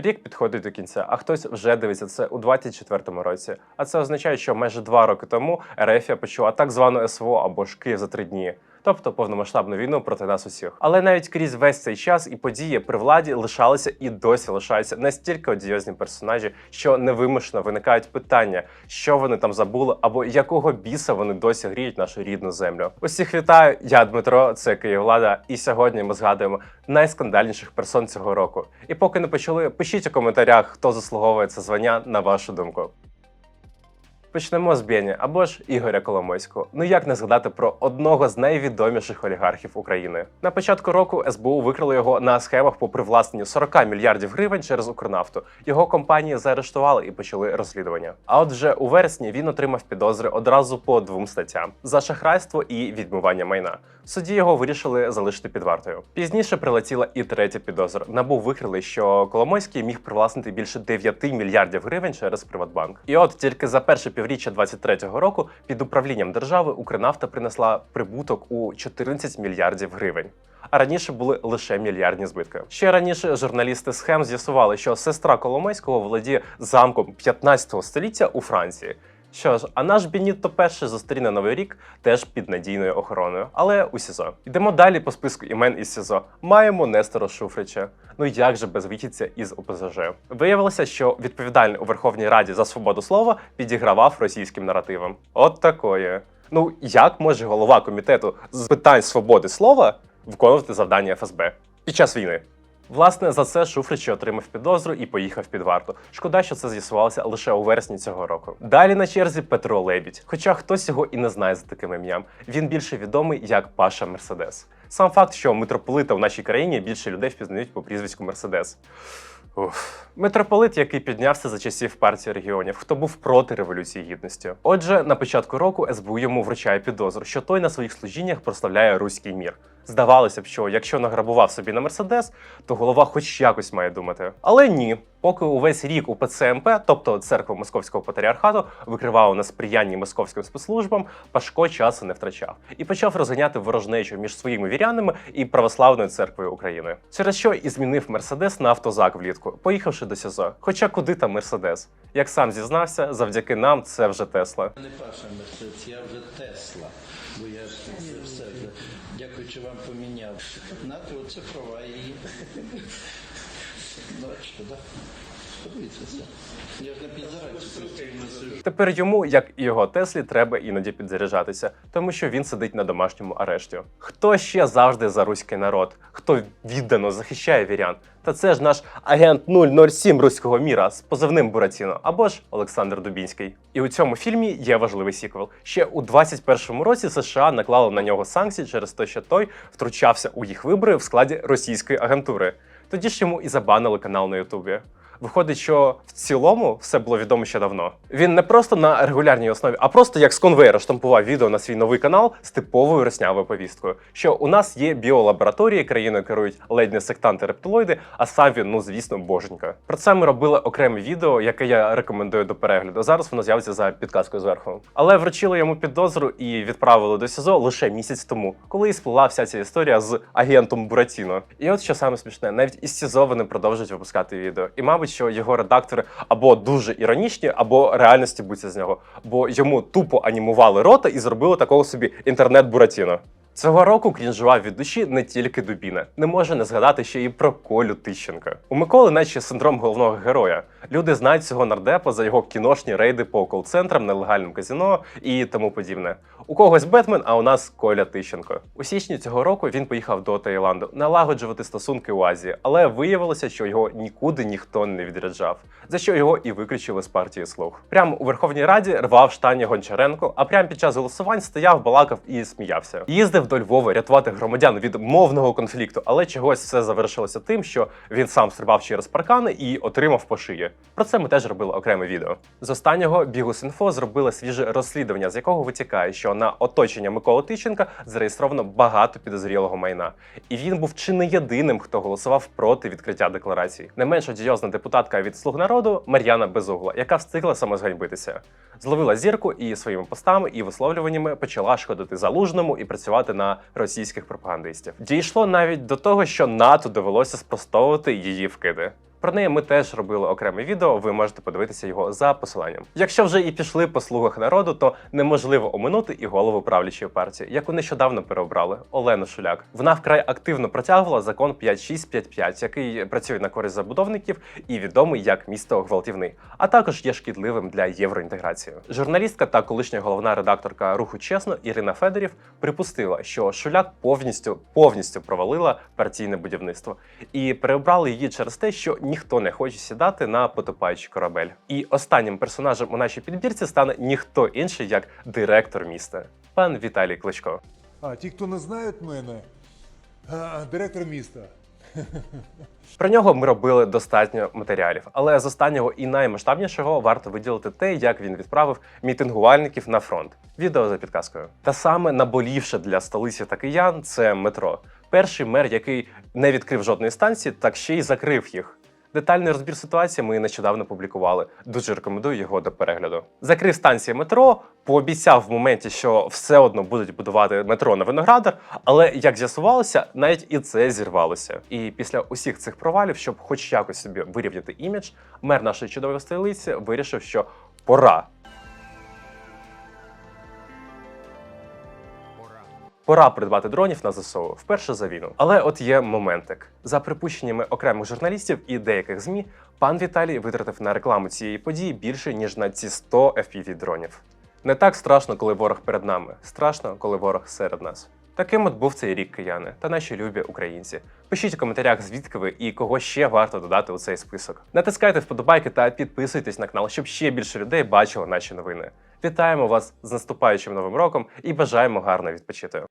Рік підходить до кінця, а хтось вже дивиться це у 24-му році. А це означає, що майже два роки тому Ерефія почула так звану СВО або ж Київ за три дні. Тобто повномасштабну війну проти нас усіх. Але навіть крізь весь цей час і події при владі лишалися і досі лишаються настільки одіозні персонажі, що невимушено виникають питання, що вони там забули, або якого біса вони досі гріють нашу рідну землю. Усіх вітаю, я Дмитро, це Київлада, і сьогодні ми згадуємо найскандальніших персон цього року. І поки не почали, пишіть у коментарях, хто заслуговує це звання на вашу думку. Почнемо з Бєні або ж Ігоря Коломойського. Ну як не згадати про одного з найвідоміших олігархів України. На початку року СБУ викрили його на схемах по привласненню 40 мільярдів гривень через Укрнафту. Його компанії заарештували і почали розслідування. А от вже у вересні він отримав підозри одразу по двом статтям: за шахрайство і відмивання майна. В суді його вирішили залишити під вартою. Пізніше прилетіла і третя підозра. Набу викрили, що Коломойський міг привласнити більше 9 мільярдів гривень через Приватбанк. І от тільки за перше півріччя 23-го року під управлінням держави Укрнафта принесла прибуток у 14 мільярдів гривень. А раніше були лише мільярдні збитки. Ще раніше журналісти схем з'ясували, що сестра Коломойського володіє замком 15 століття у Франції. Що ж, а наш Бенітто перший зустріне новий рік теж під надійною охороною, але у СІЗО. Йдемо далі по списку імен із СІЗО. Маємо Нестора Шуфрича. Ну як же без вихідця із ОПЗЖ? Виявилося, що відповідальний у Верховній Раді за свободу слова підігравав російським наративам. От такої. Ну як може голова комітету з питань свободи слова виконувати завдання ФСБ під час війни? Власне, за це Шуфрич отримав підозру і поїхав під варту. Шкода, що це з'ясувалося лише у вересні цього року. Далі на черзі Петро Лебідь. Хоча хтось його і не знає за таким ім'ям. Він більше відомий як Паша Мерседес. Сам факт, що митрополита в нашій країні більше людей впізнають по прізвиську Мерседес. Уф. Митрополит, який піднявся за часів партії регіонів, хто був проти революції гідності. Отже, на початку року СБУ йому вручає підозру, що той на своїх служіннях прославляє руський мір. Здавалося б, що якщо награбував собі на мерседес, то голова хоч якось має думати. Але ні, поки увесь рік у ПЦМП, тобто церква Московського патріархату, викривала на сприянні московським спецслужбам, Пашко часу не втрачав і почав розганяти ворожнечу між своїми вірянами і православною церквою України. Через що і змінив мерседес на автозак влітку, поїхавши до СІЗО. Хоча куди там мерседес? Як сам зізнався, завдяки нам це вже Тесла. Не Паша Мерседес, я вже Тесла. Бо я все дякуючи вам поміняв. Нати оце її. Бачите, так? Тепер йому, як і його Теслі, треба іноді підзаряджатися, тому що він сидить на домашньому арешті. Хто ще завжди за руський народ? Хто віддано захищає вірян? Та це ж наш агент 007 руського міра з позивним Буратіно або ж Олександр Дубінський. І у цьому фільмі є важливий сіквел. Ще у 21-му році США наклали на нього санкції через те, що той втручався у їх вибори в складі російської агентури. Тоді ж йому і забанили канал на Ютубі. Виходить, що в цілому все було відомо ще давно. Він не просто на регулярній основі, а просто як з конвейера штампував відео на свій новий канал з типовою роснявою повісткою. Що у нас є біолабораторії, країною керують ледь не сектанти рептилоїди, а сам він, ну звісно, боженька. Про це ми робили окреме відео, яке я рекомендую до перегляду. Зараз воно з'явиться за підказкою зверху. Але вручили йому підозру і відправили до СІЗО лише місяць тому, коли і сплила вся ця історія з агентом Буратіно. І от що саме смішне, навіть із СІЗО вони продовжують випускати відео. І мабуть, що його редактори або дуже іронічні, або реальності буться з нього, бо йому тупо анімували рота і зробили такого собі інтернет Буратіно. Цього року крінжував від душі не тільки Дубіна. Не може не згадати ще і про Колю Тищенка. У Миколи, наче синдром головного героя. Люди знають цього нардепа за його кіношні рейди по кол-центрам, нелегальним казіно і тому подібне. У когось Бетмен, а у нас Коля Тищенко. У січні цього року він поїхав до Таїланду налагоджувати стосунки у Азії, але виявилося, що його нікуди ніхто не відряджав, за що його і виключили з партії слуг. Прямо у Верховній Раді рвав штані Гончаренко, а прямо під час голосувань стояв, балакав і сміявся. Їздив до Львова рятувати громадян від мовного конфлікту, але чогось все завершилося тим, що він сам стрибав через паркани і отримав по шиї. Про це ми теж робили окреме відео. З останнього Бігус.Інфо зробили свіже розслідування, з якого витікає, що на оточення Миколи Тищенка зареєстровано багато підозрілого майна. І він був чи не єдиним, хто голосував проти відкриття декларацій. Не менш одіозна депутатка від слуг народу Мар'яна Безугла, яка встигла самозганьбитися. Зловила зірку і своїми постами і висловлюваннями почала шкодити залужному і працювати на російських пропагандистів. Дійшло навіть до того, що НАТО довелося спростовувати її вкиди. Про неї ми теж робили окреме відео. Ви можете подивитися його за посиланням. Якщо вже і пішли по слугах народу, то неможливо оминути і голову правлячої партії, яку нещодавно переобрали Олену Шуляк. Вона вкрай активно протягувала закон 5655, який працює на користь забудовників і відомий як місто гвалтівний, а також є шкідливим для євроінтеграції. Журналістка та колишня головна редакторка руху чесно Ірина Федорів припустила, що Шуляк повністю повністю провалила партійне будівництво і переобрали її через те, що ніхто не хоче сідати на потопаючий корабель. І останнім персонажем у нашій підбірці стане ніхто інший як директор міста, пан Віталій Кличко. А ті, хто не знають мене, а, директор міста. Про нього ми робили достатньо матеріалів, але з останнього і наймасштабнішого варто виділити те, як він відправив мітингувальників на фронт. Відео за підказкою. Та саме наболівше для столиці та киян це метро. Перший мер, який не відкрив жодної станції, так ще й закрив їх. Детальний розбір ситуації ми нещодавно публікували. Дуже рекомендую його до перегляду. Закрив станції метро, пообіцяв в моменті, що все одно будуть будувати метро на Виноградар, але як з'ясувалося, навіть і це зірвалося. І після усіх цих провалів, щоб хоч якось собі вирівняти імідж, мер нашої чудової столиці вирішив, що пора. Пора придбати дронів на ЗСУ вперше за війну. Але от є моментик. За припущеннями окремих журналістів і деяких змі, пан Віталій витратив на рекламу цієї події більше ніж на ці 100 fpv дронів. Не так страшно, коли ворог перед нами. Страшно, коли ворог серед нас. Таким от був цей рік кияни та наші любі українці. Пишіть у коментарях, звідки ви і кого ще варто додати у цей список. Натискайте вподобайки та підписуйтесь на канал, щоб ще більше людей бачило наші новини. Вітаємо вас з наступаючим новим роком і бажаємо гарно відпочити.